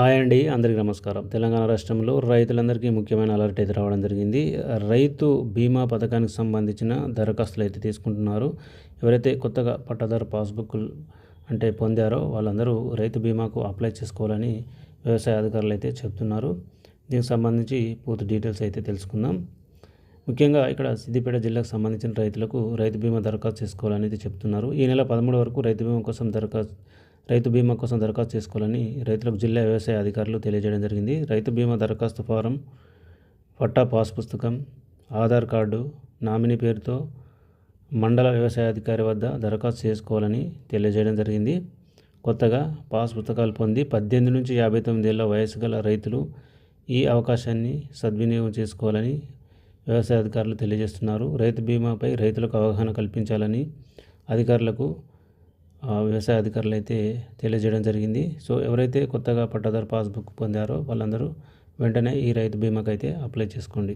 Hi అండి అందరికీ నమస్కారం. తెలంగాణ రాష్ట్రంలో రైతులందరికీ ముఖ్యమైన అలర్ట్ అయితే రావడం జరిగింది. రైతు బీమా పథకానికి సంబంధించిన దరఖాస్తులు అయితే తీసుకుంటున్నారు. ఎవరైతే కొత్తగా పట్టాదారు పాస్బుక్లు అంటే పొందారో వాళ్ళందరూ రైతు బీమాకు అప్లై చేసుకోవాలని వ్యవసాయ అధికారులు అయితే చెప్తున్నారు. దీనికి సంబంధించి పూర్తి డీటెయిల్స్ అయితే తెలుసుకుందాం. ముఖ్యంగా ఇక్కడ సిద్దిపేట జిల్లాకు సంబంధించిన రైతులకు రైతు బీమా దరఖాస్తు చేసుకోవాలనేది చెప్తున్నారు. ఈ నెల పదమూడు వరకు రైతు బీమా కోసం దరఖాస్తు రైతు బీమా కోసం దరఖాస్తు చేసుకోవాలని రైతులకు జిల్లా వ్యవసాయ అధికారులు తెలియజేయడం జరిగింది. రైతు బీమా దరఖాస్తు ఫారం పట్టా పాస్ పుస్తకం ఆధార్ కార్డు నామినీ పేరుతో మండల వ్యవసాయ అధికారి వద్ద దరఖాస్తు చేసుకోవాలని తెలియజేయడం జరిగింది. కొత్తగా పాస్ పుస్తకాలు పొంది పద్దెనిమిది నుంచి యాభై తొమ్మిది ఏళ్ళ వయసు గల రైతులు ఈ అవకాశాన్ని సద్వినియోగం చేసుకోవాలని వ్యవసాయ అధికారులు తెలియజేస్తున్నారు. రైతు బీమాపై రైతులకు అవగాహన కల్పించాలని అధికారులకు వ్యవసాయ అధికారులు అయితే తెలియజేయడం జరిగింది. సో ఎవరైతే కొత్తగా పట్టాదారు పాస్బుక్ పొందారో వాళ్ళందరూ వెంటనే ఈ రైతు బీమాకి అయితే అప్లై చేసుకోండి.